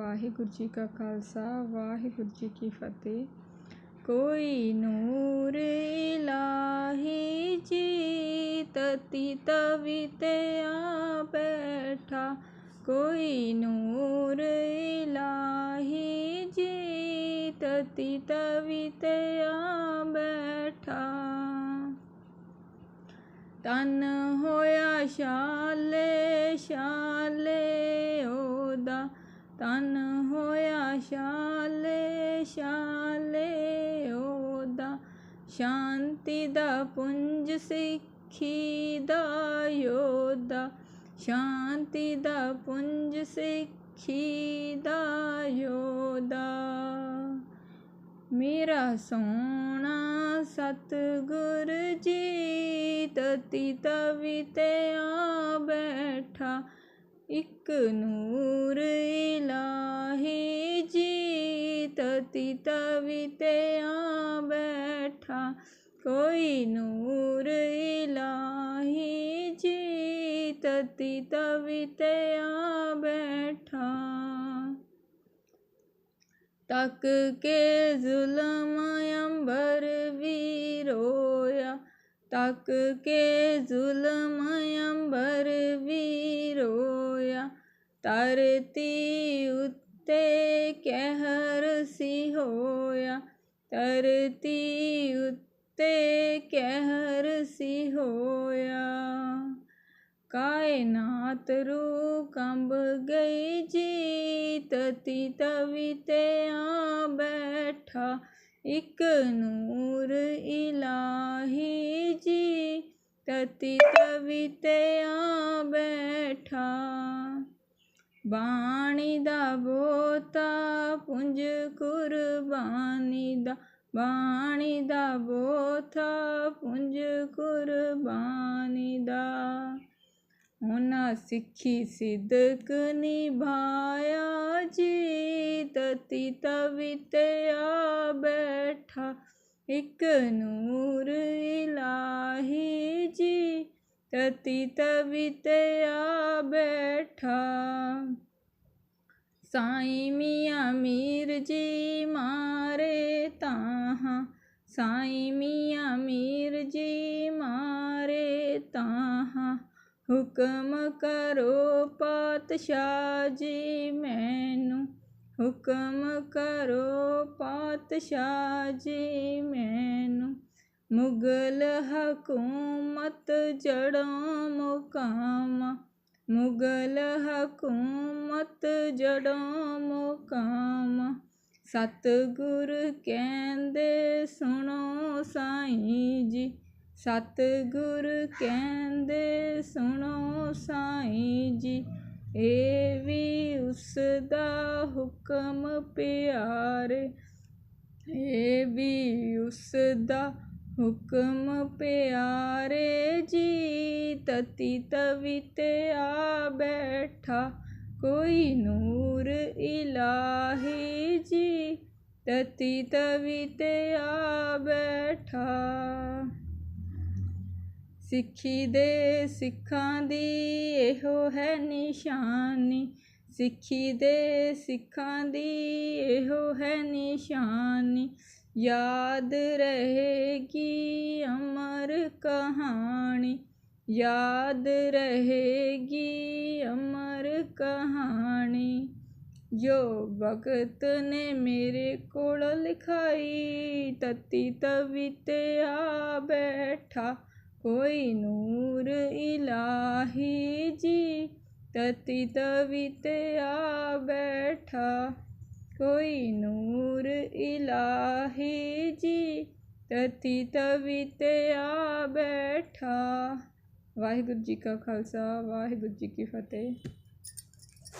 واحرو جی کا خالصہ واحر جی کی فتح کوئی نور لاہ جی توی تیا بیٹھا کوئی نوری لاہ جی توی تیا بیٹھا تن ہوا شال شال ਤਨ ਹੋਇਆ ਸ਼ਾਲੇ ਸ਼ਾਲੇ ਉਹਦਾ ਸ਼ਾਂਤੀ ਦਾ ਪੁੰਜ ਸਿੱਖੀ ਦਾ ਯੋਦਾ ਸ਼ਾਂਤੀ ਦਾ ਪੁੰਜ ਸਿੱਖੀ ਦਾ ਯੋਦਾ ਮੇਰਾ ਸੋਹਣਾ ਸਤਗੁਰ ਜੀ ਤਤੀ ਤਵੀ ਆ ਬੈਠਾ ਇੱਕ ਨੂਰ تتی توی آ بیٹھا کوئی نور الہی جی تتی توی آ بیٹھا تک کے ظلم امبر بھی رویا تک کے ظلم امبر بھی رویا ترتی كہ سی ہوا ترتی اتہر سی ہویا كئنات رو كمب گئی جی تتی توی بیٹھا ایک نور الا ہی جی تتی توی آ بیٹھا ਬਾਣੀ ਦਾ ਬੋਤਾ ਪੁੰਜ ਕੁਰਬਾਨੀ ਦਾ ਬਾਣੀ ਦਾ ਬੋਥਾ ਪੁੰਜ ਕੁਰਬਾਨੀ ਦਾ ਉਹਨਾਂ ਸਿੱਖੀ ਸਿੱਧਕ ਨਿਭਾਇਆ ਜੀ ਤਤੀ ਤਵਿਤਿਆ ਬੈਠਾ ਇੱਕ ਨੂਰ ਇਲਾਹੀ ਤਤੀਤ ਆ ਬੈਠਾ ਸਾਈ ਮੀਆਂ ਮੀਰ ਜੀ ਮਾਰੇ ਤਾਹਾ ਸਾਈ ਮੀਆਂ ਮੀਰ ਜੀ ਮਾਰੇ ਤਾਹਾ ਹੁਕਮ ਕਰੋ ਪਾਤਸ਼ਾਹ ਜੀ ਮੈਨੂੰ ਹੁਕਮ ਕਰੋ ਪਾਤਸ਼ਾਹ ਜੀ ਮੈਨੂੰ مغل حکومت جڑوں مقام مغل حکومت جڑوں مقام ست گر کہندے سنو سائیں جی ست گر کہندے سنو سائیں جی اے وی اس دا حکم پیارے اے وی اس دا حکم پیارے جی تتی آ بیٹھا کوئی نور الہی جی تتی توی سی سکھانو ہے نشانی سکھانو ہے نشانی یاد رہے گی امر کہانی یاد رہے گی امر کہانی جو وقت نے میرے کو لکھائی تتی تبیت آ بیٹھا کوئی نور الہی جی تتی تبیت آ بیٹھا کوئی نور الہی جی تتی تبیت آ بیٹھا واحد جی کا خالصہ واحد جی کی فتح